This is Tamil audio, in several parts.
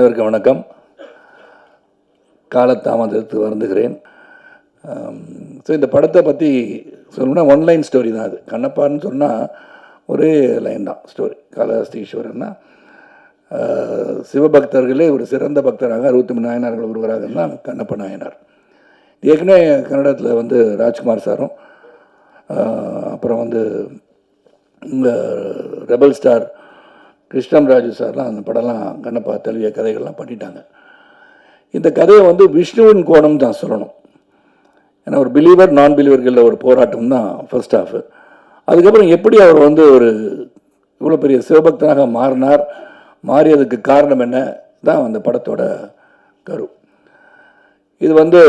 அனைவருக்கும் வணக்கம். காலத்தாமதத்து வருந்துகிறேன். ஸோ இந்த படத்தை பற்றி சொல்லணும்னா ஒன்லைன் ஸ்டோரி தான் அது. கண்ணப்பான்னு சொன்னால் ஒரே லைன் தான் ஸ்டோரி காலஹஸ்தீஸ்வரன்னா சிவபக்தர்களே ஒரு சிறந்த பக்தராக அறுபத்தி மூணு நாயனார்கள் ஒருவராக தான் கண்ணப்ப நாயனார். ஏற்கனவே கன்னடத்தில் வந்து ராஜ்குமார் சாரும் அப்புறம் வந்து இந்த ரெபல் ஸ்டார் கிருஷ்ணம் ராஜு சார்லாம் அந்த படம்லாம் கண்ணப்பா தழுவிய கதைகள்லாம் பண்ணிட்டாங்க. இந்த கதையை வந்து விஷ்ணுவின் கோணம் தான் சொல்லணும். ஏன்னா ஒரு பிலீவர் நான் பிலீவர்களில் ஒரு போராட்டம் தான் ஃபர்ஸ்ட் ஹாஃப் அதுக்கப்புறம் எப்படி அவர் வந்து ஒரு இவ்வளோ பெரிய சிவபக்தனாக மாறினார் மாறியதுக்கு காரணம் என்ன தான் அந்த படத்தோட கரு. இது வந்து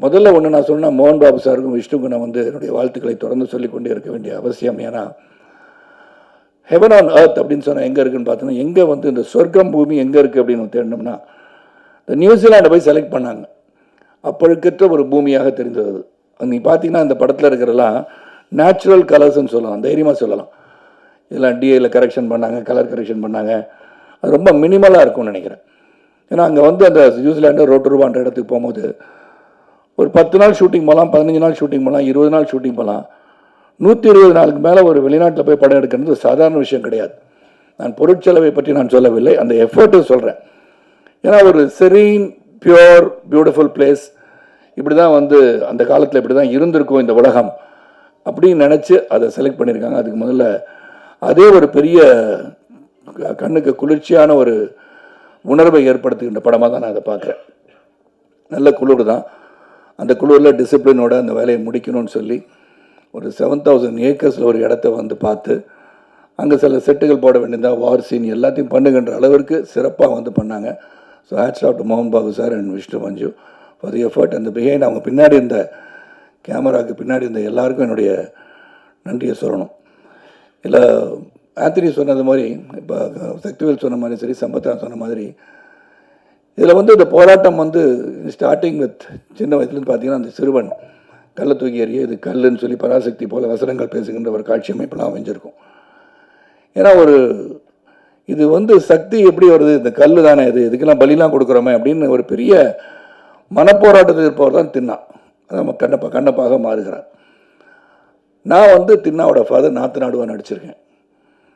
முதல்ல ஒன்று நான் சொன்னால் மோகன் பாபு சாருக்கும் விஷ்ணுக்கு நான் வந்து என்னுடைய வாழ்த்துக்களை தொடர்ந்து சொல்லிக்கொண்டே இருக்க வேண்டிய அவசியம். ஏன்னா ஹெவன் ஆன் அர்த் அப்படின்னு சொன்னால் எங்கே இருக்குன்னு பார்த்தோன்னா எங்கே வந்து இந்த சொர்க்கம் பூமி எங்கே இருக்குது அப்படின்னு தேடினோம்னா இந்த நியூசிலாண்டை போய் செலக்ட் பண்ணாங்க. அப்பழுக்கற்ற ஒரு பூமியாக தெரிந்தது. அது. அது நீ பார்த்தீங்கன்னா இந்த படத்தில் இருக்கிறலாம் நேச்சுரல் கலர்ஸ்ன்னு சொல்லலாம். தைரியமாக சொல்லலாம். இதெல்லாம் டிஏல கரெக்ஷன் பண்ணாங்க கலர் கரெக்ஷன் பண்ணாங்க. அது ரொம்ப மினிமலாக இருக்கும்னு நினைக்கிறேன். ஏன்னா அங்கே வந்து அந்த நியூசிலாண்டு ரூபான்ற இடத்துக்கு போகும்போது ஒரு பத்து நாள் ஷூட்டிங் போகலாம் பதினஞ்சு நாள் ஷூட்டிங் போகலாம் இருபது நாள் ஷூட்டிங் போகலாம். நூற்றி இருபது நாளுக்கு மேலே ஒரு வெளிநாட்டில் போய் படம் எடுக்கிறது சாதாரண விஷயம் கிடையாது. நான் பொருட்செலவை பற்றி நான் சொல்லவில்லை. அந்த எஃபர்ட்டும் சொல்கிறேன் ஏன்னா ஒரு செரீன் பியோர் பியூட்டிஃபுல் பிளேஸ் இப்படி தான் வந்து அந்த காலத்தில் இப்படி தான் இருந்திருக்கும் இந்த உலகம். அப்படின்னு நினச்சி அதை செலக்ட் பண்ணியிருக்காங்க. அதுக்கு முதல்ல அதே ஒரு பெரிய கண்ணுக்கு குளிர்ச்சியான ஒரு உணர்வை ஏற்படுத்துகின்ற படமாக தான் நான் அதை பார்க்குறேன். நல்ல குளிர் தான். அந்த குளிரில் டிசிப்ளினோட அந்த வேலையை முடிக்கணும்னு சொல்லி ஒரு செவன் தௌசண்ட் ஏக்கர்ஸில் ஒரு இடத்த வந்து பார்த்து அங்கே சில செட்டுகள் போட வேண்டியதாக வார் சீன் எல்லாத்தையும் பண்ணுகின்ற அளவிற்கு சிறப்பாக வந்து பண்ணாங்க. ஸோ ஹேட்ஸ் ஆஃப் டு மோகன் Babu sir and Vishnu Manchu for the effort அந்த பிஹைண்ட் அவங்க பின்னாடி இருந்த கேமராவுக்கு பின்னாடி இருந்த எல்லாருக்கும் என்னுடைய நன்றியை சொல்லணும். இல்லை ஆத்திரி சொன்னது மாதிரி இப்போ சக்திவேல் சொன்ன மாதிரி சரி சம்பத்ரா சொன்ன மாதிரி இதில் வந்து இந்த போராட்டம் வந்து ஸ்டார்டிங் வித் சின்ன வயசுலேருந்து பார்த்தீங்கன்னா அந்த சிறுவன் கல்லை தூக்கி எறிய இது கல்லுன்னு சொல்லி பராசக்தி போல வசனங்கள் பேசுகின்ற ஒரு காட்சி அமைப்பெல்லாம் அமைஞ்சிருக்கும் ஏன்னா ஒரு இது வந்து சக்தி எப்படி வருது? இந்த கல் தானே இது இதுக்கெல்லாம் பலிலாம் கொடுக்குறோமே அப்படின்னு ஒரு பெரிய மனப்போராட்டத்தில் இருப்பவர் தான் தின்னா. நம்ம கண்ணப்பா கண்ணப்பாக மாறுகிறார். நான் வந்து தின்னாவோட ஃபாதர் நாத்து நாடுவா நடிச்சிருக்கேன்.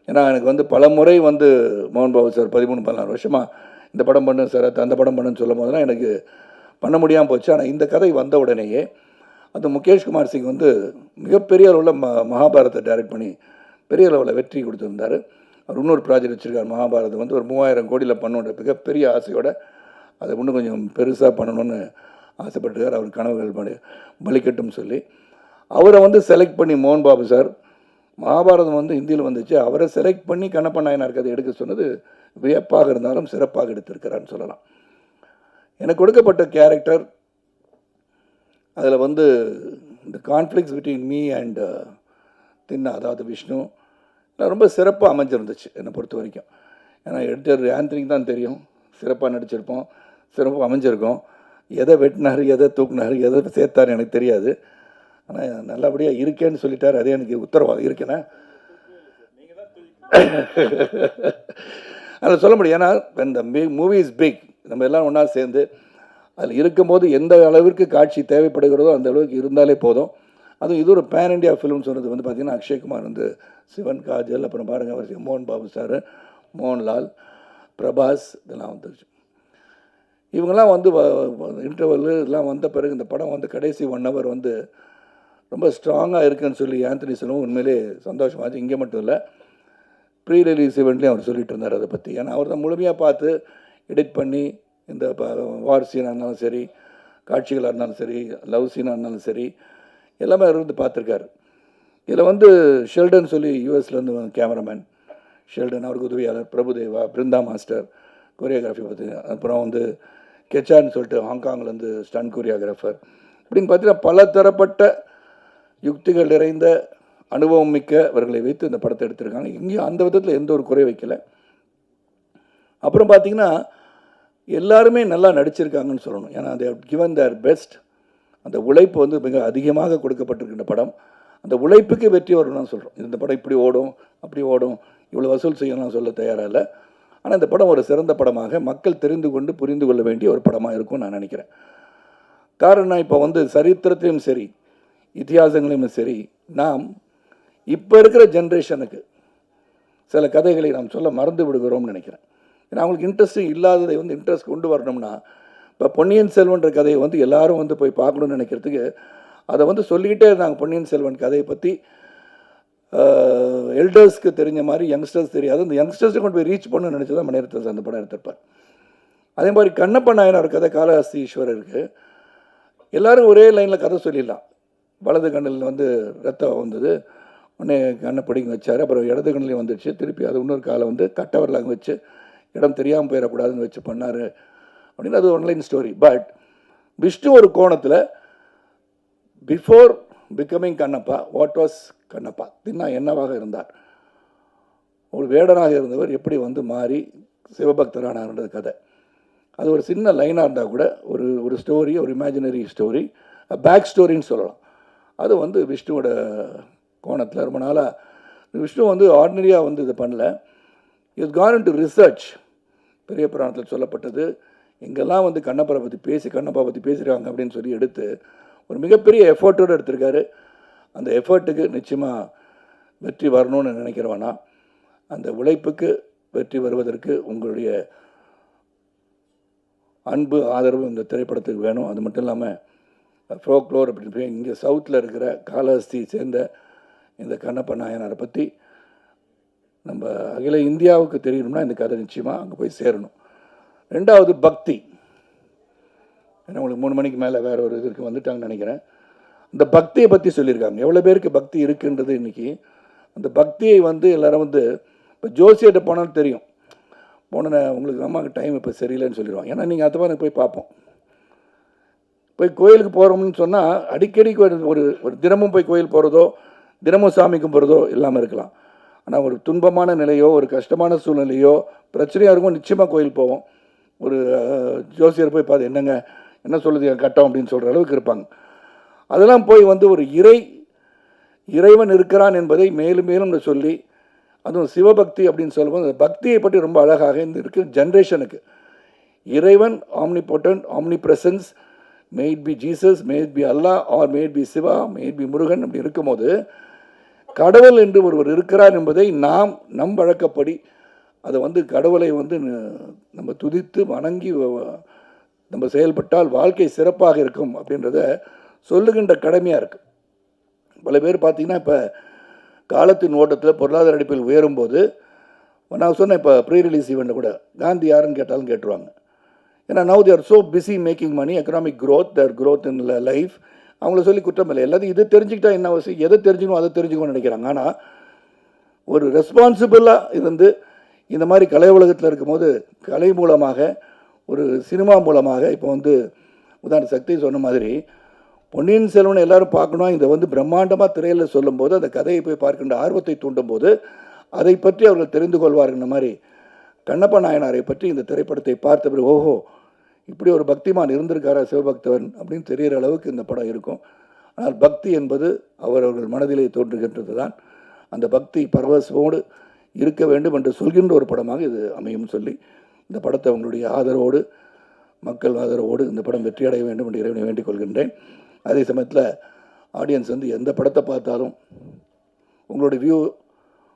ஏன்னா எனக்கு வந்து பல முறை வந்து மோகன் பாபு சார் பதிமூணு பதினாறு வருஷமாக இந்த படம் பண்ணு சார் அந்த படம் பண்ணுன்னு சொல்லும் போதெல்லாம் எனக்கு பண்ண முடியாமல் போச்சு. ஆனால் இந்த கதை வந்த உடனேயே அந்த முகேஷ் குமார் சிங் வந்து மிகப்பெரிய அளவில் ம மகாபாரத்தை டைரக்ட் பண்ணி பெரிய அளவில் வெற்றி கொடுத்துருந்தாரு. அவர் இன்னொரு ப்ராஜெக்ட் வச்சுருக்கார் மகாபாரதம். வந்து ஒரு மூவாயிரம் கோடியில் பண்ணுன்ற மிகப்பெரிய ஆசையோட அதை இன்னும் கொஞ்சம் பெருசாக பண்ணணும்னு ஆசைப்பட்டிருக்கார். அவர் கனவுகள் பலி பலிக்கட்டும் சொல்லி. அவரை வந்து செலக்ட் பண்ணி மோகன் பாபு சார். மகாபாரதம் வந்து ஹிந்தியில் வந்துச்சு. அவரை செலக்ட் பண்ணி கண்ணப்ப நாயனார் கதை எடுக்க சொன்னது வியப்பாக இருந்தாலும் சிறப்பாக எடுத்திருக்கிறான்னு சொல்லலாம். எனக்கு கொடுக்கப்பட்ட கேரக்டர் அதில் வந்து இந்த கான்ஃப்ளிக்ஸ் பிட்வீன் மீ அண்ட் தின்னா அதாவது விஷ்ணு ரொம்ப சிறப்பாக அமைஞ்சிருந்துச்சு என்னை பொறுத்த வரைக்கும். ஏன்னா எடிட்டர் ஆந்தனிக்கு தான் தெரியும். சிறப்பாக நடிச்சிருப்போம். சிறப்பாக அமைஞ்சிருக்கோம். எதை வெட்டினார் எதை தூக்குனார் எதை சேர்த்தார் எனக்கு தெரியாது. ஆனால் நல்லபடியாக இருக்கேன்னு சொல்லிட்டார். அதே எனக்கு உத்தரவாதம் இருக்கேனே அதில் சொல்ல முடியும். ஏன்னா இந்த மூவி இஸ் பிக் நம்ம எல்லாம் ஒன்றா சேர்ந்து அதில் இருக்கும்போது எந்த அளவிற்கு காட்சி தேவைப்படுகிறதோ அந்த அளவுக்கு இருந்தாலே போதும். அதுவும் இது ஒரு பேன் இண்டியா ஃபிலிம் சொன்னது வந்து பார்த்திங்கன்னா அக்ஷய்குமார் வந்து சிவன் காஜல் அப்புறம் பாருங்க அவர் மோகன் பாபு சார் மோகன்லால் பிரபாஸ் இதெல்லாம் வந்துருச்சு. இவங்கெல்லாம் வந்து இன்டர்வல் இதெல்லாம் வந்த பிறகு இந்த படம் வந்து கடைசி ஒன் ஹவர் வந்து ரொம்ப ஸ்ட்ராங்காக இருக்குன்னு சொல்லி ஆந்தனி சொல்லவும் உண்மையிலே சந்தோஷமாச்சு இங்கே மட்டும் இல்லை ப்ரீ ரிலீஸ் ஈவெண்ட்லேயும் அவர் சொல்லிட்டு இருந்தார் அதை பற்றி ஏன்னா அவர் தான் முழுமையாக பார்த்து எடிட் பண்ணி இந்த வார் சீனாக இருந்தாலும் சரி காட்சிகளாக இருந்தாலும் சரி லவ் சீனாக இருந்தாலும் சரி எல்லாமே அவர் வந்து பார்த்துருக்காரு. இதில் வந்து ஷெல்டன் சொல்லி யூஎஸ்லேருந்து கேமராமேன் ஷெல்டன் அவருக்கு உதவியாளர் பிரபுதேவா பிருந்தா மாஸ்டர் கொரியோகிராஃபி பற்றி அப்புறம் வந்து கெச்சான்னு சொல்லிட்டு ஹாங்காங்லேருந்து ஸ்டன் கொரியோகிராஃபர் அப்படின்னு பார்த்தீங்கன்னா பல தரப்பட்ட யுக்திகள் நிறைந்த அனுபவம் மிக்க அவர்களை வைத்து இந்த படத்தை எடுத்திருக்காங்க. இங்கேயும் அந்த விதத்தில் எந்த ஒரு குறை வைக்கலை. அப்புறம் பார்த்தீங்கன்னா எல்லாருமே நல்லா நடிச்சிருக்காங்கன்னு சொல்லணும். ஏன்னா they கிவன் தேர் பெஸ்ட் அந்த உழைப்பு வந்து மிக அதிகமாக கொடுக்கப்பட்டிருக்கின்ற படம். அந்த உழைப்புக்கு வெற்றி வரும்னு சொல்கிறோம் இந்த படம் இப்படி ஓடும் அப்படி ஓடும் இவ்வளோ வசூல் செய்யலாம் சொல்ல தயாராக இல்லை. ஆனால் இந்த படம் ஒரு சிறந்த படமாக மக்கள் தெரிந்து கொண்டு புரிந்து கொள்ள வேண்டிய ஒரு படமாக இருக்கும்னு நான் நினைக்கிறேன். காரணம் இப்போ வந்து சரித்திரத்திலும் சரி இதிகாசங்களிலும் சரி நாம் இப்போ இருக்கிற ஜென்ரேஷனுக்கு சில கதைகளை நாம் சொல்ல மறந்து விடுகிறோம்னு நினைக்கிறேன். ஏன்னா அவங்களுக்கு இன்ட்ரெஸ்ட் இல்லாததை வந்து இன்ட்ரெஸ்ட் கொண்டு வரணும்னா இப்போ பொன்னியின் செல்வன்ற கதையை வந்து எல்லாரும் வந்து போய் பார்க்கணும்னு நினைக்கிறதுக்கு அதை வந்து சொல்லிக்கிட்டே இருந்தாங்க பொன்னியின் செல்வன் கதையை பற்றி எல்டர்ஸ்க்கு தெரிஞ்ச மாதிரி யங்ஸ்டர்ஸ் தெரியாது. அந்த யங்ஸ்டர்ஸை கொண்டு போய் ரீச் பண்ணணும்னு நினச்சி தான் மணிரத்னம் அந்த படம் எடுத்திருப்பார். அதே மாதிரி கண்ணப்ப நாயனார் கதை காளஹஸ்தி இருக்குது எல்லோரும் ஒரே லைனில் கதை சொல்லிடலாம். வலது கண்ணில் வந்து ரத்தம் வந்தது உடனே கண்ணை பிடிங்க வச்சார். அப்புறம் இடது கண்ணிலையும் வந்துடுச்சு திருப்பி அது இன்னொரு காலை வந்து கட்டவரில் வச்சு இடம் தெரியாமல் போயிடக்கூடாதுன்னு வச்சு பண்ணார் அப்படின்னு அது ஒன்லைன் ஸ்டோரி பட் விஷ்ணு ஒரு கோணத்தில் before becoming Kannappa what was Kannappa? Thinna என்னவாக இருந்தார்? ஒரு வேடனாக இருந்தவர் எப்படி வந்து மாறி சிவபக்தரானார்ன்றது கதை. அது ஒரு சின்ன லைனாக இருந்தால் கூட ஒரு ஒரு ஸ்டோரி ஒரு இமேஜினரி ஸ்டோரி பேக் ஸ்டோரின்னு சொல்லலாம். அது வந்து விஷ்ணுவோட கோணத்தில் ரொம்ப நாளாக விஷ்ணு வந்து ஆர்டினரியாக வந்து இது பண்ணல. இஸ் கான் டு ரிசர்ச் பெரிய புராணத்தில் சொல்லப்பட்டது. எங்கெல்லாம் வந்து கண்ணப்பரை பற்றி பேசி கண்ணப்பா பற்றி பேசுகிறாங்க அப்படின்னு சொல்லி எடுத்து ஒரு மிகப்பெரிய எஃபர்ட்டோடு எடுத்திருக்காரு. அந்த எஃபர்ட்டுக்கு நிச்சயமாக வெற்றி வரணும்னு நினைக்கிறவனா அந்த உழைப்புக்கு வெற்றி வருவதற்கு உங்களுடைய அன்பு ஆதரவு இந்த திரைப்படத்துக்கு வேணும். அது மட்டும் இல்லாமல் ஃப்ளோக்ளோர் அப்படின்னு இங்கே சவுத்தில் இருக்கிற காலஹஸ்தி சேர்ந்த இந்த கண்ணப்ப நாயனாரை பற்றி நம்ம அகில இந்தியாவுக்கு தெரியணும்னா இந்த கதை நிச்சயமாக அங்கே போய் சேரணும். ரெண்டாவது பக்தி. ஏன்னா உங்களுக்கு மூணு மணிக்கு மேலே வேற ஒரு இதுக்கு வந்துட்டாங்கன்னு நினைக்கிறேன். இந்த பக்தியை பற்றி சொல்லியிருக்காங்க. எவ்வளோ பேருக்கு பக்தி இருக்குன்றது இன்றைக்கி அந்த பக்தியை வந்து எல்லோரும் வந்து இப்போ ஜோசியிட்ட போனாலும் தெரியும். போன உங்களுக்கு அம்மாவுக்கு டைம் இப்போ சரியில்லைன்னு சொல்லிடுவாங்க. ஏன்னா நீங்கள் அதை மாதிரி போய் பார்ப்போம். போய் கோயிலுக்கு போகிறோம்னு சொன்னால் அடிக்கடி ஒரு ஒரு ஒரு தினமும் போய் கோயில் போகிறதோ தினமும் சாமி கும்பிட்றதோ இல்லாமல் இருக்கலாம். ஆனால் ஒரு துன்பமான நிலையோ ஒரு கஷ்டமான சூழ்நிலையோ பிரச்சனையாக இருக்கும் நிச்சயமாக கோயில் போவோம். ஒரு ஜோசியர் போய் பார்த்து என்னங்க என்ன சொல்லுது கட்டம் அப்படின்னு சொல்கிற அளவுக்கு இருப்பாங்க. அதெல்லாம் போய் வந்து ஒரு இறை இறைவன் இருக்கிறான் என்பதை மேலும் மேலும் சொல்லி அதுவும் சிவபக்தி அப்படின்னு சொல்லும்போது அந்த பக்தியை பற்றி ரொம்ப அழகாக இந்த இருக்கு ஜென்ரேஷனுக்கு இறைவன் omnipotent omnipresence maybe Jesus maybe Allah or maybe Shiva maybe Murugan அப்படி இருக்கும்போது கடவுள் என்று ஒருவர் இருக்கிறார் என்பதை நாம் நம் வழக்கப்படி அதை வந்து கடவுளை வந்து நம்ம துதித்து வணங்கி நம்ம செயல்பட்டால் வாழ்க்கை சிறப்பாக இருக்கும் அப்படின்றத சொல்லுகின்ற கடமையாக இருக்குது பல பேர் பார்த்தீங்கன்னா இப்போ காலத்தின் ஓட்டத்தில் பொருளாதார அடிப்பில் உயரும்போது நான் சொன்னேன் இப்போ ப்ரீ ரிலீஸ் ஈவெண்ட்டில் கூட காந்தி யாருன்னு கேட்டாலும் கேட்டுருவாங்க. ஏன்னா now they're so busy making money economic growth there growth in life அவங்கள சொல்லி குற்றம் இல்லை எல்லாத்தையும் இது தெரிஞ்சுக்கிட்டா என்ன அவசியம் எதை தெரிஞ்சுக்கணும் அதை தெரிஞ்சுக்கணும்னு நினைக்கிறாங்க. ஆனால் ஒரு ரெஸ்பான்சிபிளாக இருந்து இந்த மாதிரி கலை உலகத்தில் இருக்கும்போது கலை மூலமாக ஒரு சினிமா மூலமாக இப்போ வந்து உதாரண சக்தி சொன்ன மாதிரி பொன்னியின் செல்வனை எல்லாரும் பார்க்கணும். இதை வந்து பிரம்மாண்டமாக திரையில் சொல்லும்போது அந்த கதையை போய் பார்க்கின்ற ஆர்வத்தை தூண்டும்போது அதை பற்றி அவர்கள் தெரிந்து கொள்வார்கள். மாதிரி கண்ணப்ப நாயனாரை பற்றி இந்த திரைப்படத்தை பார்த்த பிறகு ஓஹோ இப்படி ஒரு பக்திமான் இருந்திருக்காரா சிவபக்தவன் அப்படின்னு தெரிகிற அளவுக்கு இந்த படம் இருக்கும். ஆனால் பக்தி என்பது அவரவர்கள் மனதிலே தோன்றுகின்றது தான் அந்த பக்தி பரவசமோடு இருக்க வேண்டும் என்று சொல்கின்ற ஒரு படமாக இது அமையும் சொல்லி இந்த படத்தை உங்களுடைய ஆதரவோடு மக்கள் ஆதரவோடு இந்த படம் வெற்றியடைய வேண்டும் என்று இறைவனை வேண்டிக் கொள்கின்றேன். அதே சமயத்தில் ஆடியன்ஸ் வந்து எந்த படத்தை பார்த்தாலும் உங்களுடைய வியூ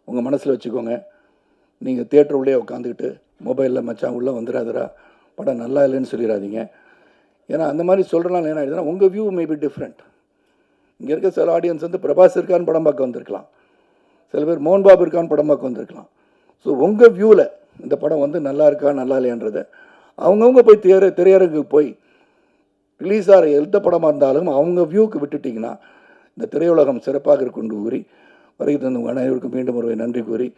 உங்கள் மனசில் வச்சுக்கோங்க. நீங்கள் தேட்டர் உள்ளே உட்காந்துக்கிட்டு மொபைலில் மச்சான் உள்ளே வந்துடாதரா படம் நல்லா இல்லைன்னு சொல்லிடாதீங்க. ஏன்னா அந்த மாதிரி சொல்கிறனால என்ன ஆயிடுதுன்னா உங்கள் வியூ மே பி டிஃப்ரெண்ட் இங்கே இருக்க சில ஆடியன்ஸ் வந்து பிரபாஸ் இருக்கான்னு படம் பார்க்க வந்திருக்கலாம். சில பேர் மோகன் பாபு இருக்கான்னு படம் பார்க்க வந்திருக்கலாம். ஸோ உங்கள் வியூவில் இந்த படம் வந்து நல்லா இருக்கா நல்லா இல்லையான்றதை அவங்கவுங்க போய் திரையர திரையரங்குக்கு போய் ரிலீஸ் ஆகிற எந்த படமாக இருந்தாலும் அவங்க வியூக்கு விட்டுட்டிங்கன்னா இந்த திரையுலகம் சிறப்பாக இருக்கும்னு கூறி வருகை தந்த உங்கள் அனைவருக்கும் மீண்டும் ஒருவை நன்றி கூறி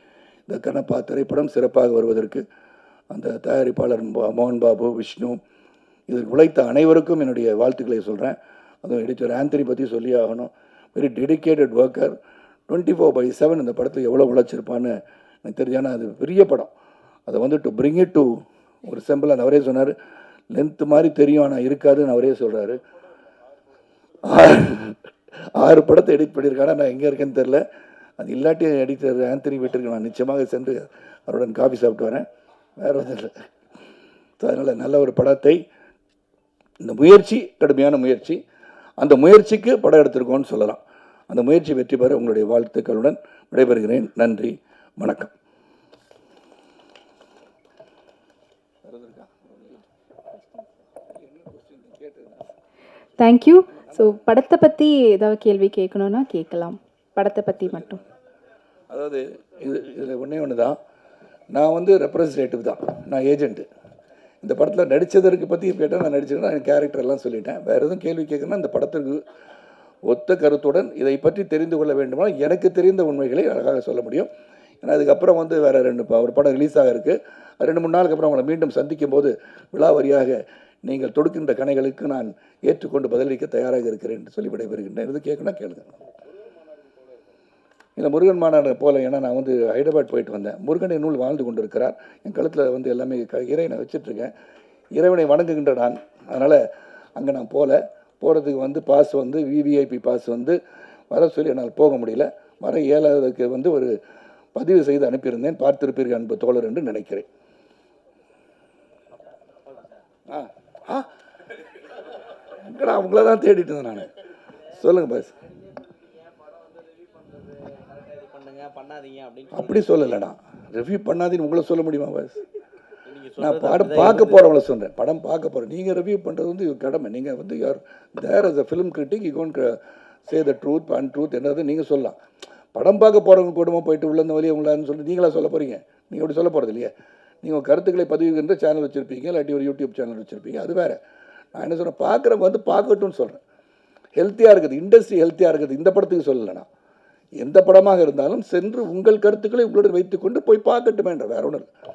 இந்த கணப்பா திரைப்படம் சிறப்பாக வருவதற்கு அந்த தயாரிப்பாளர் மோகன் பாபு விஷ்ணு இதற்கு உழைத்த அனைவருக்கும் என்னுடைய வாழ்த்துக்களை சொல்கிறேன் அதுவும் எடிட்டர் ஆந்தனி பற்றி சொல்லி ஆகணும். Very dedicated worker twenty four by seven இந்த படத்தில் எவ்வளோ உழைச்சிருப்பான்னு எனக்கு தெரிஞ்சானா அது பெரிய படம். அதை வந்து டு பிரிங் இட் டு ஒரு சிம்பிள் அந்த அவரே சொன்னார். லென்த்து மாதிரி தெரியும் ஆனால் இருக்காதுன்னு அவரே சொல்கிறாரு ஆறு படத்தை எடிட் பண்ணியிருக்காங்க நான் எங்கே இருக்கேன்னு தெரில அது இல்லாட்டி எடிட்டர் ஆந்தனி வீட்டிற்கு நான் நிச்சயமாக சென்று அவருடன் காஃபி சாப்பிட்டு வரேன். வேற ஒன்றும் இல்லை. ஸோ அதனால் நல்ல ஒரு படத்தை இந்த முயற்சி கடுமையான முயற்சி அந்த முயற்சிக்கு படம் எடுத்திருக்கோம்னு சொல்லலாம். அந்த முயற்சி வெற்றி பெற உங்களுடைய வாழ்த்துக்களுடன் விடைபெறுகிறேன். நன்றி வணக்கம். தேங்க்யூ ஸோ படத்தை பற்றி ஏதாவது கேள்வி கேட்கணுன்னா கேட்கலாம். படத்தை பற்றி மட்டும். அதாவது இது இதில் ஒன்றே ஒன்று தான் நான் வந்து ரெப்ரசன்டேட்டிவ் தான். நான் ஏஜென்ட்டு இந்த படத்தில் நடித்ததற்கு பற்றி கேட்டால் நான் நடிச்சிருக்கேன் என் கேரக்டர் எல்லாம் சொல்லிட்டேன். வேறு எதுவும் கேள்வி கேட்கணும்னா இந்த படத்திற்கு ஒத்த கருத்துடன் இதை பற்றி தெரிந்து கொள்ள வேண்டுமானால் எனக்கு தெரிந்த உண்மைகளை அழகாக சொல்ல முடியும். ஏன்னா அதுக்கப்புறம் வந்து வேறு ரெண்டு ப- ஒரு படம் ரிலீஸ் ஆக இருக்குது ரெண்டு மூணு நாளுக்கு அப்புறம் அவங்களை மீண்டும் சந்திக்கும் போது விழாவரியாக நீங்கள் தொடுக்கின்ற கணைகளுக்கு நான் ஏற்றுக்கொண்டு பதிலளிக்க தயாராக இருக்கிறேன் என்று சொல்லி விடைபெறுகின்றேன். இது கேட்கணும் கேளுங்க. இந்த முருகன் மாநாடு போல ஏன்னா நான் வந்து ஹைதராபாத் போயிட்டு வந்தேன். முருகனை நூல் வாழ்ந்து கொண்டிருக்கிறார். என் கழுத்தில் வந்து எல்லாமே க இறைவனை வச்சிட்ருக்கேன். இறைவனை வணங்குகின்ற நான். அதனால் அங்கே நான் போகல போகிறதுக்கு வந்து பாஸ் வந்து விவிஐபி பாஸ் வந்து வர சொல்லி என்னால் போக முடியல. வர ஏழாவதுக்கு வந்து ஒரு பதிவு செய்து அனுப்பியிருந்தேன். பார்த்திருப்பீர்கள் அன்பு தோழர் என்று நினைக்கிறேன். ஆ ஆ. எங்கடா அவங்கள தான் தேடிட்டு இருந்தேன் நான்? சொல்லுங்கள் பாஸ் இது பண்ணுங்க பண்ணாதீங்க அப்படின்னு அப்படி சொல்லலைடா. ரிவ்யூ பண்ணாதீன்னு உங்களை சொல்ல முடியுமா பாஸ் நான் படம் பார்க்க போகிறவங்கள சொல்கிறேன் படம் பார்க்க போகிறேன் நீங்கள் ரிவ்யூ பண்ணுறது வந்து கடமை. நீங்கள் வந்து யார் there as a film critic you gonna say the truth untruth என்னது நீங்கள் சொல்லலாம். படம் பார்க்க போகிறவங்க கூடமாக போயிட்டு உள்ள இந்த வழியை உங்களான்னு சொல்லி நீங்களா சொல்ல போகிறீங்க நீங்கள் அப்படி சொல்ல போகிறது இல்லையா. நீங்கள் கருத்துக்களை பதிவுகின்ற சேனல் வச்சுருப்பீங்க இல்லாட்டி ஒரு யூடியூப் சேனல் வச்சுருப்பீங்க. அது வேறு. நான் என்ன சொல்கிறேன் பார்க்குறவங்க வந்து பார்க்கட்டும்னு சொல்கிறேன் ஹெல்த்தியாக இருக்குது. இண்டஸ்ட்ரி ஹெல்த்தியாக இருக்குது. இந்த படத்துக்கு சொல்லலை நான் எந்த படமாக இருந்தாலும் சென்று உங்கள் கருத்துக்களை உங்களுடன் வைத்துக்கொண்டு போய் பார்க்கட்டுமேன்ற வேற ஒன்றும் இல்லை.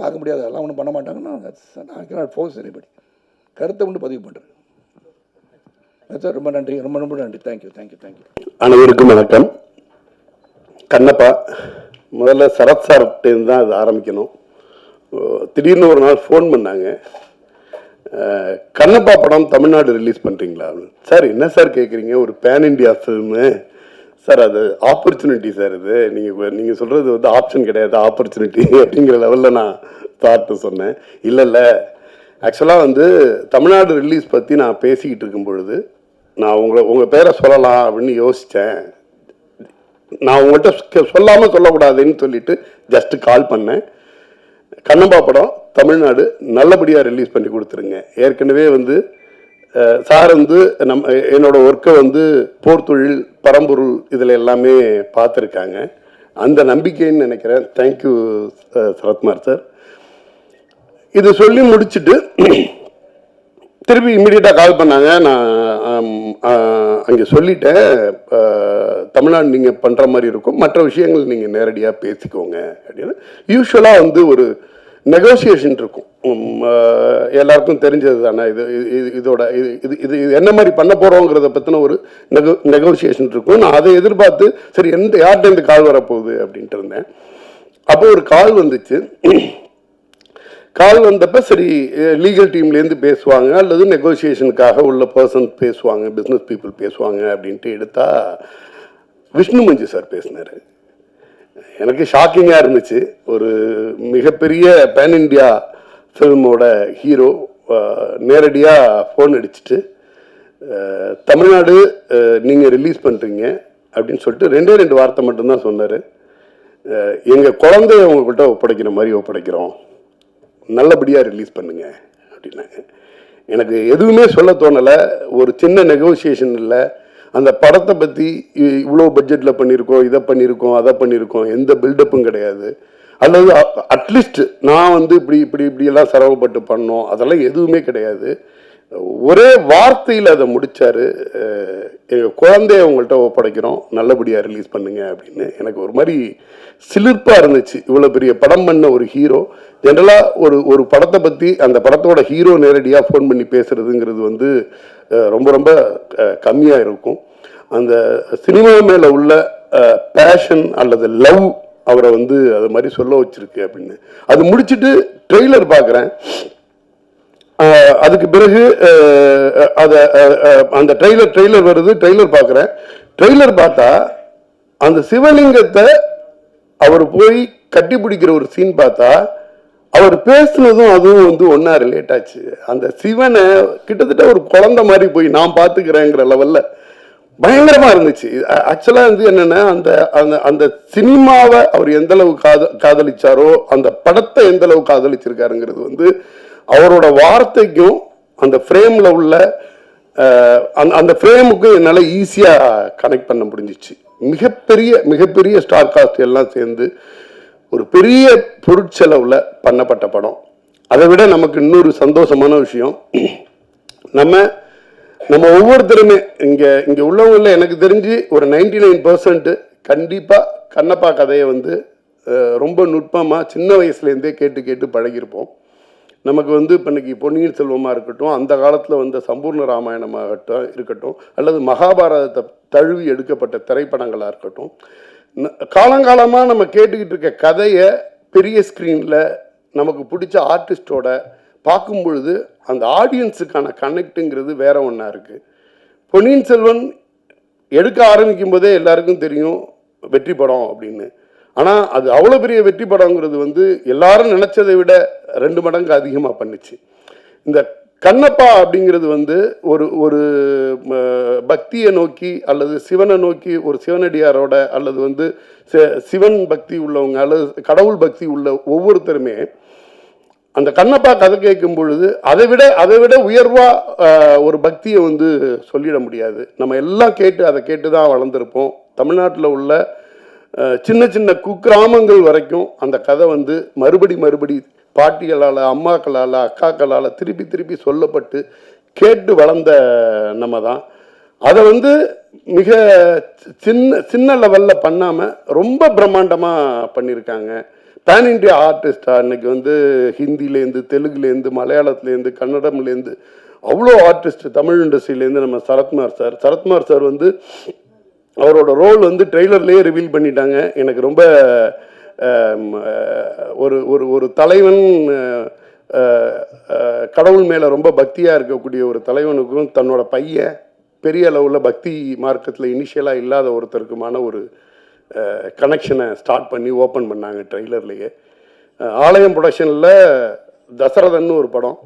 பார்க்க முடியாது. அதெல்லாம் ஒன்றும் பண்ண மாட்டாங்கன்னா நான் கேனாட் ஃபோர்ஸ் எனிபடி கருத்தை கொண்டு பதிவு பண்ணுறேன் சார் ரொம்ப நன்றி. ரொம்ப ரொம்ப நன்றி. தேங்க்யூ தேங்க்யூ தேங்க்யூ அனைவருக்கும் வணக்கம். கண்ணப்பா முதல்ல சரத் சார்கிட்டேருந்து தான் இது ஆரம்பிக்கணும். ஓ, திடீர்னு ஒரு நாள் ஃபோன் பண்ணாங்க. கண்ணப்பா படம் தமிழ்நாடு ரிலீஸ் பண்ணுறீங்களா சார் என்ன சார் கேட்குறீங்க ஒரு பேன் இண்டியா ஃபில்மு சார் அது ஆப்பர்ச்சுனிட்டி சார் இது. நீங்கள் நீங்கள் சொல்கிறது வந்து ஆப்ஷன் கிடையாது ஆப்பர்ச்சுனிட்டி அப்படிங்கிற லெவலில் நான் தாட்டு சொன்னேன். இல்லை இல்லை. ஆக்சுவலாக வந்து தமிழ்நாடு ரிலீஸ் பற்றி நான் பேசிக்கிட்டு இருக்கும் பொழுது நான் உங்களை உங்கள் பேரை சொல்லலாம் அப்படின்னு யோசித்தேன் நான் உங்கள்கிட்ட சொல்லாமல் சொல்லக்கூடாதுன்னு சொல்லிட்டு ஜஸ்ட்டு கால் பண்ணேன். கண்ணம்பா படம் தமிழ்நாடு நல்லபடியாக ரிலீஸ் பண்ணி கொடுத்துருங்க. ஏற்கனவே வந்து சார் வந்து நம்ம என்னோட ஒர்க்கை வந்து போர்த்தொழில் பரம்பொருள் இதில் எல்லாமே பார்த்துருக்காங்க. அந்த நம்பிக்கைன்னு நினைக்கிறேன். Thank you Sarathkumar sir. இது சொல்லி முடிச்சுட்டு திருப்பி இம்மிடியட்டாக கால் பண்ணாங்க. நான் அங்கே சொல்லிட்டேன். தமிழ்நாடு நீங்கள் பண்ணுற மாதிரி இருக்கும். மற்ற விஷயங்கள் நீங்கள் நேரடியாக பேசிக்கோங்க அப்படின்னு. யூஸ்வலாக வந்து ஒரு நெகோசியேஷன் இருக்கும். எல்லாருக்கும் தெரிஞ்சது தானே? இது இது- இதோட இது இது இது இது என்ன மாதிரி பண்ண போகிறோங்கிறத பற்றின ஒரு நெகோ நெகோசியேஷன் இருக்கும். நான் அதை எதிர்பார்த்து சரி எந்த யார்கிட்ட இந்த கால் வரப்போகுது அப்படின்ட்டு இருந்தேன். அப்போ ஒரு கால் வந்துச்சு. கால் வந்தப்போ சரி லீகல் டீம்லேருந்து பேசுவாங்க அல்லது நெகோசியேஷனுக்காக உள்ள பர்சன் பேசுவாங்க பிஸ்னஸ் பீப்புள் பேசுவாங்க அப்படின்ட்டு எடுத்தா விஷ்ணு மஞ்சு சார் பேசினார். எனக்கு ஷாக்கிங்காக இருந்துச்சு. ஒரு மிகப்பெரிய பேன் இண்டியா ஃபில்மோட ஹீரோ நேரடியாக ஃபோன் அடிச்சிட்டு தமிழ்நாடு நீங்கள் ரிலீஸ் பண்ணுறீங்க அப்படின்னு சொல்லிட்டு ரெண்டே ரெண்டு வார்த்தை மட்டும்தான் சொன்னார். எங்கள் குழந்தைய உங்கள்கிட்ட ஒப்படைக்கிற மாதிரி ஒப்படைக்கிறோம். நல்லபடியாக ரிலீஸ் பண்ணுங்க அப்படின்னாங்க. எனக்கு எதுவுமே சொல்ல தோணலை. ஒரு சின்ன நெகோசியேஷன் இல்லை. அந்த படத்தை பற்றி இவ்வளோ பட்ஜெட்டில் பண்ணியிருக்கோம் இதை பண்ணியிருக்கோம் அதை பண்ணியிருக்கோம் எந்த பில்டப்பும் கிடையாது. அல்லது அட்லீஸ்ட் நான் வந்து இப்படி இப்படி இப்படியெல்லாம் சிரமப்பட்டு பண்ணோம். அதெல்லாம் எதுவுமே கிடையாது. ஒரே வார்த்தையில் அதை முடித்தார் எங்கள் குழந்தைய உங்கள்கிட்ட ஒப்படைக்கிறோம். நல்லபடியாக ரிலீஸ் பண்ணுங்க அப்படின்னு. எனக்கு ஒரு மாதிரி சிலிர்ப்பாக இருந்துச்சு. இவ்வளோ பெரிய படம் பண்ண ஒரு ஹீரோ ஜென்ரலாக ஒரு ஒரு படத்தை பற்றி அந்த படத்தோட ஹீரோ நேரடியாக ஃபோன் பண்ணி பேசுகிறதுங்கிறது வந்து ரொம்ப ரொம்ப கம்மியாக இருக்கும். அந்த சினிமா மேலே உள்ள பேஷன் அல்லது லவ் அவரை வந்து அது மாதிரி சொல்ல வச்சிருக்கு அப்படின்னு. அது முடிச்சிட்டு ட்ரெய்லர் பார்க்குறேன். ஆஹ் அதுக்கு பிறகு அதை அத அந்த ட்ரெய்லர் ட்ரெய்லர் வருது ட்ரெய்லர் பார்க்குறேன். ட்ரெய்லர் பார்த்தா அந்த சிவலிங்கத்தை அவர் போய் கட்டி பிடிக்கிற ஒரு சீன் பார்த்தா அவர் பேசுனதும் அதுவும் வந்து ஒன்றா ரிலேட் ஆச்சு. அந்த சிவனை கிட்டத்தட்ட ஒரு குழந்தை மாதிரி போய் நான் பார்த்துக்கிறேங்கிற லெவலில் பயங்கரமா இருந்துச்சு. ஆக்சுவலா வந்து என்னன்னா அந்த அந்த அந்த சினிமாவை அவர் எந்த அளவு காத காதலிச்சாரோ அந்த படத்தை எந்த அளவு காதலிச்சிருக்காருங்கிறது வந்து அவரோட வார்த்தைக்கும் அந்த ஃப்ரேம்ல உள்ள அந்த அந்த ஃப்ரேமுக்கு என்னால் ஈஸியாக கனெக்ட் பண்ண முடிஞ்சிச்சு. மிகப்பெரிய மிகப்பெரிய ஸ்டார் காஸ்ட் எல்லாம் சேர்ந்து ஒரு பெரிய பொருட்செலவில் பண்ணப்பட்ட படம். அதை விட நமக்கு இன்னொரு சந்தோஷமான விஷயம் நம்ம நம்ம ஒவ்வொருத்தருமே இங்கே இங்கே உள்ளவங்களில் எனக்கு தெரிஞ்சு ஒரு நைன்டி நைன் பர்சன்ட்டு கண்டிப்பாக கண்ணப்பா கதையை வந்து ரொம்ப நுட்பமாக சின்ன வயசுலேருந்தே கேட்டு கேட்டு பழகியிருப்போம். நமக்கு வந்து இப்போ இன்றைக்கி பொன்னியின் செல்வமாக இருக்கட்டும் அந்த காலத்தில் வந்த சம்பூர்ண ராமாயணமாகட்டும் இருக்கட்டும் அல்லது மகாபாரதத்தை தழுவி எடுக்கப்பட்ட திரைப்படங்களாக இருக்கட்டும் காலங்காலமாக நம்ம கேட்டுக்கிட்டு இருக்க கதையை பெரிய ஸ்க்ரீனில் நமக்கு பிடிச்ச ஆர்டிஸ்டோட பார்க்கும் பொழுது அந்த ஆடியன்ஸுக்கான கனெக்ட்டுங்கிறது வேற ஒன்றா இருக்குது பொன்னியின் செல்வன் எடுக்க ஆரம்பிக்கும் போதே எல்லாருக்கும் தெரியும் வெற்றி படம் அப்படின்னு. ஆனால் அது அவ்வளோ பெரிய வெற்றி படங்கிறது வந்து எல்லாரும் நினச்சதை விட ரெண்டு மடங்கு அதிகமாக பண்ணுச்சு. இந்த கண்ணப்பா அப்படிங்கிறது வந்து ஒரு ஒரு பக்தியை நோக்கி அல்லது சிவனை நோக்கி ஒரு சிவனடியாரோட அல்லது வந்து சிவன் பக்தி உள்ளவங்க அல்லது கடவுள் பக்தி உள்ள ஒவ்வொருத்தருமே அந்த கண்ணப்பா கதை கேட்கும் பொழுது அதை விட அதை விட உயர்வாக ஒரு பக்தியை வந்து சொல்லிட முடியாது. நம்ம எல்லாம் கேட்டு அதை கேட்டு தான் வளர்ந்துருப்போம். தமிழ்நாட்டில் உள்ள சின்ன சின்ன குக்கிராமங்கள் வரைக்கும் அந்த கதை வந்து மறுபடி மறுபடி பாட்டிகளால் அம்மாக்களால் அக்காக்களால் திருப்பி திருப்பி சொல்லப்பட்டு கேட்டு வளர்ந்த நம்ம தான் அதை வந்து மிக சின்ன சின்ன லெவலில் பண்ணாமல் ரொம்ப பிரம்மாண்டமாக பண்ணியிருக்காங்க. பேன் இண்டியா ஆர்டிஸ்டா இன்னைக்கு வந்து ஹிந்திலேருந்து தெலுங்குலேருந்து மலையாளத்துலேருந்து கன்னடம்லேருந்து அவ்வளோ ஆர்டிஸ்ட் தமிழ் இண்டஸ்ட்ரியிலேருந்து நம்ம சரத்குமார் சார். சரத்குமார் சார் வந்து அவரோட ரோல் வந்து ட்ரெய்லர்லேயே ரிவீல் பண்ணிட்டாங்க. எனக்கு ரொம்ப ஒரு ஒரு ஒரு தலைவன் கடவுள் மேலே ரொம்ப பக்தியாக இருக்கக்கூடிய ஒரு தலைவனுக்கும் தன்னோட பையன் பெரிய அளவில் பக்தி மார்க்கத்தில் இனிஷியலாக இல்லாத ஒருத்தருக்குமான ஒரு கனெக்ஷனை ஸ்டார்ட் பண்ணி ஓப்பன் பண்ணாங்க ட்ரெய்லர்லேயே. ஆலயம் ப்ரொடக்ஷனில் தசரதன்னு ஒரு படம்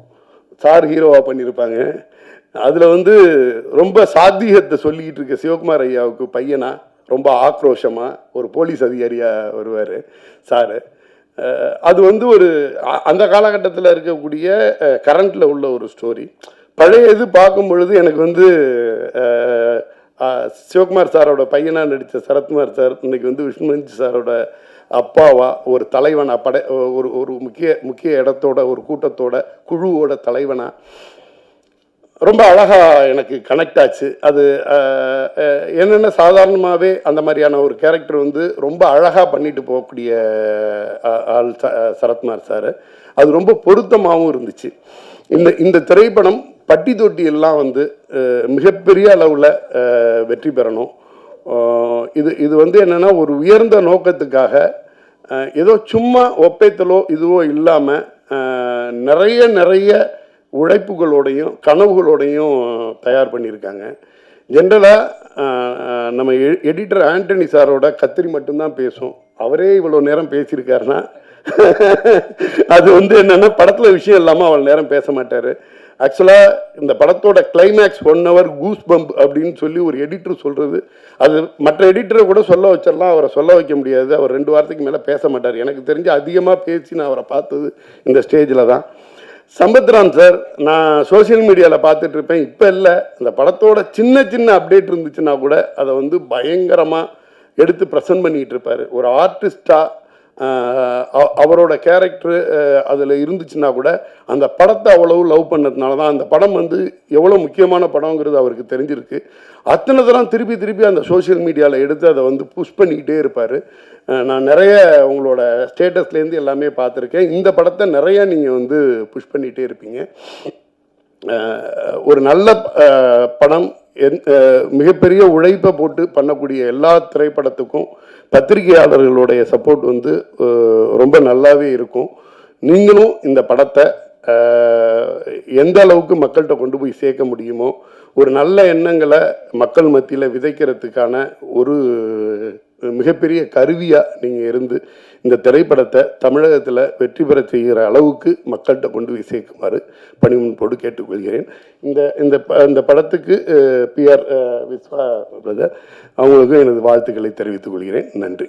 சார் ஹீரோவாக பண்ணியிருப்பாங்க அதில் வந்து ரொம்ப சாத்தியத்தை சொல்லிக்கிட்டு இருக்க சிவகுமார் ஐயாவுக்கு பையனா ரொம்ப ஆக்ரோஷமாக ஒரு போலீஸ் அதிகாரியாக வருவார் சாரு. அது வந்து ஒரு அந்த காலகட்டத்தில் இருக்கக்கூடிய கரண்ட்டில் உள்ள ஒரு ஸ்டோரி பழைய இது பார்க்கும் பொழுது எனக்கு வந்து சிவகுமார் சாரோட பையனாக நடித்த சரத்குமார் சார் இன்றைக்கி வந்து விஷ்ணுமஞ்சி சாரோட அப்பாவா ஒரு தலைவனாக படை ஒரு ஒரு முக்கிய முக்கிய இடத்தோட ஒரு கூட்டத்தோட குழுவோட தலைவனாக ரொம்ப அழகாக எனக்கு கனெக்ட் ஆச்சு. அது என்னென்ன சாதாரணமாகவே அந்த மாதிரியான ஒரு கேரக்டர் வந்து ரொம்ப அழகாக பண்ணிட்டு போகக்கூடிய ஆள் சரத்குமார் சார். அது ரொம்ப பொருத்தமாகவும் இருந்துச்சு. இந்த இந்த திரைப்படம் பட்டி தொட்டி எல்லாம் வந்து மிகப்பெரிய அளவில் வெற்றி பெறணும். இது இது வந்து என்னென்னா ஒரு உயர்ந்த நோக்கத்துக்காக ஏதோ சும்மா ஒப்பைத்தலோ இதுவோ இல்லாமல் நிறைய நிறைய உழைப்புகளோடையும் கனவுகளோடையும் தயார் பண்ணியிருக்காங்க. ஜென்ரலாக நம்ம எடிட்டர் ஆண்டனி சாரோட கத்திரி மட்டும்தான் பேசும். அவரே இவ்வளோ நேரம் பேசியிருக்காருன்னா அது வந்து என்னென்னா படத்தில் விஷயம் இல்லாமல் அவ்வளோ நேரம் பேச மாட்டார். ஆக்சுவலாக இந்த படத்தோட climax one hour goose bump அப்படின்னு சொல்லி ஒரு எடிட்டர் சொல்கிறது அது மற்ற எடிட்டரை கூட சொல்ல வச்சிடலாம். அவரை சொல்ல வைக்க முடியாது. அவர் ரெண்டு வாரத்துக்கு மேலே பேச மாட்டார். எனக்கு தெரிஞ்சு அதிகமாக பேசி நான் அவரை பார்த்தது இந்த ஸ்டேஜில் தான். சம்பத்ராம் சார் நான் சோஷியல் மீடியாவில் பார்த்துட்டு இருப்பேன். இப்போ இல்லை. இந்த படத்தோட சின்ன சின்ன அப்டேட் இருந்துச்சுன்னா கூட அதை வந்து பயங்கரமாக எடுத்து ப்ரெசென்ட் பண்ணிகிட்டு இருப்பார். ஒரு ஆர்டிஸ்டாக அவரோட கேரக்டர் அதில் இருந்துச்சுன்னா கூட அந்த படத்தை அவ்வளவு லவ் பண்ணதுனால தான் அந்த படம் வந்து எவ்வளோ முக்கியமான படங்கிறது அவருக்கு தெரிஞ்சிருக்கு. அத்தனை தரம் திருப்பி திருப்பி அந்த சோஷியல் மீடியாவில் எடுத்து அதை வந்து புஷ் பண்ணிக்கிட்டே இருப்பார். நான் நிறைய உங்களோட ஸ்டேட்டஸ்லேருந்து எல்லாமே பார்த்துருக்கேன். இந்த படத்தை நிறைய நீங்கள் வந்து புஷ் பண்ணிகிட்டே இருப்பீங்க. ஒரு நல்ல படம் மிகப்பெரிய உழைப்பை போட்டு பண்ணக்கூடிய எல்லா திரைப்படத்துக்கும் பத்திரிகையாளர்களுடைய சப்போர்ட் வந்து ரொம்ப நல்லாவே இருக்கும். நீங்களும் இந்த படத்தை எந்த அளவுக்கு மக்கள்கிட்ட கொண்டு போய் சேர்க்க முடியுமோ ஒரு நல்ல எண்ணங்களை மக்கள் மத்தியில் விதைக்கிறதுக்கான ஒரு மிகப்பெரிய கருவியாக நீங்கள் இருந்து இந்த திரைப்படத்தை தமிழகத்தில் வெற்றி பெற செய்கிற அளவுக்கு மக்கள்கிட்ட கொண்டு போய் சேர்க்குமாறு பணிமுன்போடு கேட்டுக்கொள்கிறேன். இந்த இந்த ப இந்த படத்துக்கு பிஆர் விஸ்வா பிரதர் அவங்களுக்கும் எனது வாழ்த்துக்களை தெரிவித்துக் கொள்கிறேன். நன்றி.